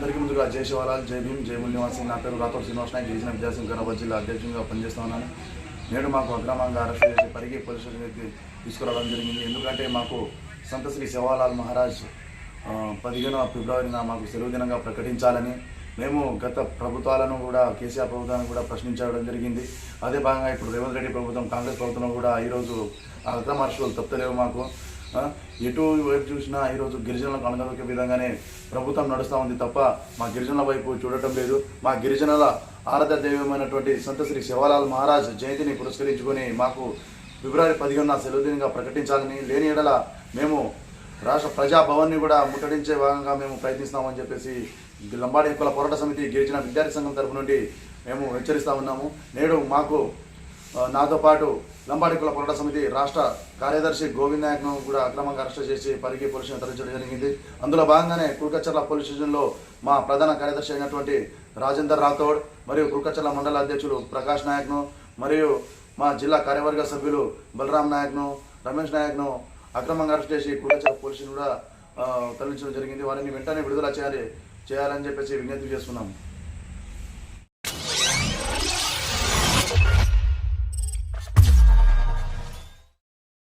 అందరికీ ముందుగా జై శివలాల్ జై భీమ్ జై ముల్నివాసి నా పేరు రాథోడ్ శ్రీనివాస్ నాయక్ గిరిజన విద్యాసింగ్ గణపతి జిల్లా అధ్యక్షునిగా పనిచేస్తా ఉన్నాను. నేడు మాకు అక్రమంగా అరెస్ట్ చేసి పరిగి పోలీస్ స్టేషన్కి తీసుకురావడం జరిగింది. ఎందుకంటే మాకు సంత శ్రీ శివాలాల్ మహారాజ్ పదిహేను పదిహేనవ ఫిబ్రవరిన మాకు సెలవు దినంగా ప్రకటించాలని మేము గత ప్రభుత్వాలను కూడా కేసీఆర్ ప్రభుత్వాన్ని కూడా ప్రశ్నించడం జరిగింది. అదే భాగంగా ఇప్పుడు రేవంత్ రెడ్డి ప్రభుత్వం కాంగ్రెస్ ప్రభుత్వం కూడా ఈరోజు ఆ అక్రమ అరెస్టులు తప్పలేవు మాకు. ఎటు వైపు చూసినా ఈరోజు గిరిజనులకు అణగదొక్కే విధంగానే ప్రభుత్వం నడుస్తూ ఉంది తప్ప మా గిరిజనుల వైపు చూడటం లేదు. మా గిరిజనుల ఆరాధ దైవమైనటువంటి సంత శ్రీ శివలాల్ మహారాజ్ జయంతిని పురస్కరించుకొని మాకు ఫిబ్రవరి పదిహేనున సెలవు దినంగా ప్రకటించాలని లేని ఎడల మేము రాష్ట్ర ప్రజాభవన్ని కూడా ముట్టడించే భాగంగా మేము ప్రయత్నిస్తామని చెప్పేసి లంబాడి హక్కుల పోరాట సమితి గిరిజన విద్యార్థి సంఘం తరపు నుండి మేము హెచ్చరిస్తా ఉన్నాము. నేడు మాకు నాతో పాటు లంబాడి కుల పోరాట సమితి రాష్ట్ర కార్యదర్శి గోవింద్ నాయక్ను కూడా అక్రమంగా అరెస్ట్ చేసి పరిగి పోలీస్ తరలించడం జరిగింది. అందులో భాగంగానే కుల్కచర్ల పోలీస్ స్టేషన్లో మా ప్రధాన కార్యదర్శి అయినటువంటి రాజేందర్ రాథోడ్ మరియు కుల్కచర్ల మండల అధ్యక్షులు ప్రకాష్ నాయక్ను మరియు మా జిల్లా కార్యవర్గ సభ్యులు బలరాం నాయక్ను రమేష్ నాయక్ను అక్రమంగా అరెస్ట్ చేసి కుల్కచర్ల పోలీసులు కూడా తరలించడం జరిగింది. వారిని వెంటనే విడుదల చేయాలి చేయాలని చెప్పేసి విజ్ఞప్తి చేస్తున్నాము